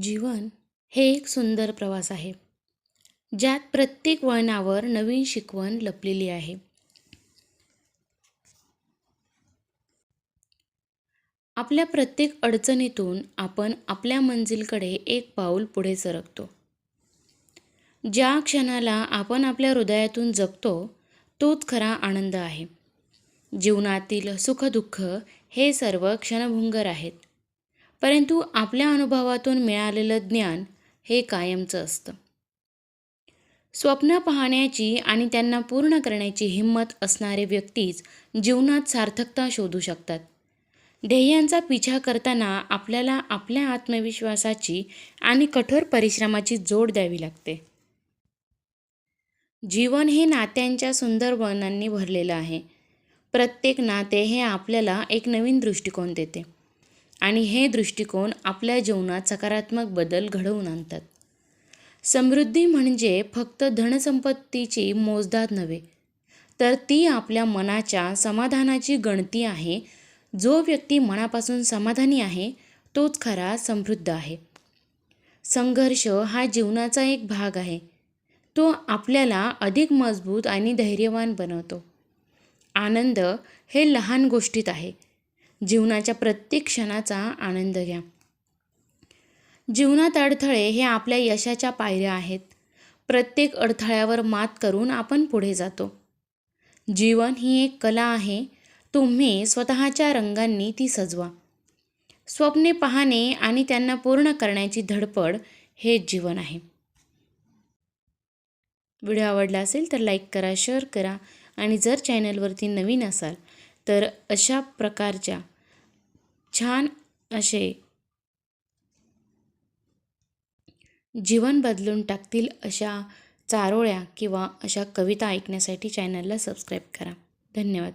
जीवन हे एक सुंदर प्रवास आहे ज्यात प्रत्येक वळणावर नवीन शिकवण लपलेली आहे. आपल्या प्रत्येक अडचणीतून आपण आपल्या मंजिलकडे एक पाऊल पुढे सरकतो. ज्या क्षणाला आपण आपल्या हृदयातून जगतो तोच खरा आनंद आहे. जीवनातील सुखदुःख हे सर्व क्षणभुंगर आहेत. परंतु आपल्या अनुभवातून मिळालेलं ज्ञान हे कायमचं असतं. स्वप्न पाहण्याची आणि त्यांना पूर्ण करण्याची हिंमत असणारे व्यक्तीच जीवनात सार्थकता शोधू शकतात. ध्येयांचा पिछा करताना आपल्याला आपल्या आत्मविश्वासाची आणि कठोर परिश्रमाची जोड द्यावी लागते. जीवन हे नात्यांच्या सुंदर वळणांनी भरलेलं आहे. प्रत्येक नाते हे आपल्याला एक नवीन दृष्टिकोन देते. आणि हे दृष्टिकोन आपल्या जीवनात सकारात्मक बदल घडवून आणतात. समृद्धी म्हणजे फक्त धनसंपत्तीची मोजदाद नव्हे तर ती आपल्या मनाच्या समाधानाची गणती आहे. जो व्यक्ती मनापासून समाधानी आहे तोच खरा समृद्ध आहे. संघर्ष हा जीवनाचा एक भाग आहे. तो आपल्याला अधिक मजबूत आणि धैर्यवान बनवतो. आनंद हे लहान गोष्टीत आहे जीवनाच्या प्रत्येक क्षणाचा आनंद घ्या. जीवनात अडथळे हे आपल्या यशाच्या पायऱ्या आहेत. प्रत्येक अडथळ्यावर मात करून आपण पुढे जातो. जीवन ही एक कला आहे. तुम्ही स्वतःच्या रंगांनी ती सजवा. स्वप्ने पाहणे आणि त्यांना पूर्ण करण्याची धडपड हे जीवन आहे. व्हिडिओ आवडला असेल तर लाईक करा शेअर करा आणि जर चॅनलवरती नवीन असाल तर अशा प्रकारच्या छान असे जीवन बदलून टाकतील अशा चारोळ्या किंवा अशा कविता ऐकण्यासाठी चॅनलला सबस्क्राईब करा. धन्यवाद.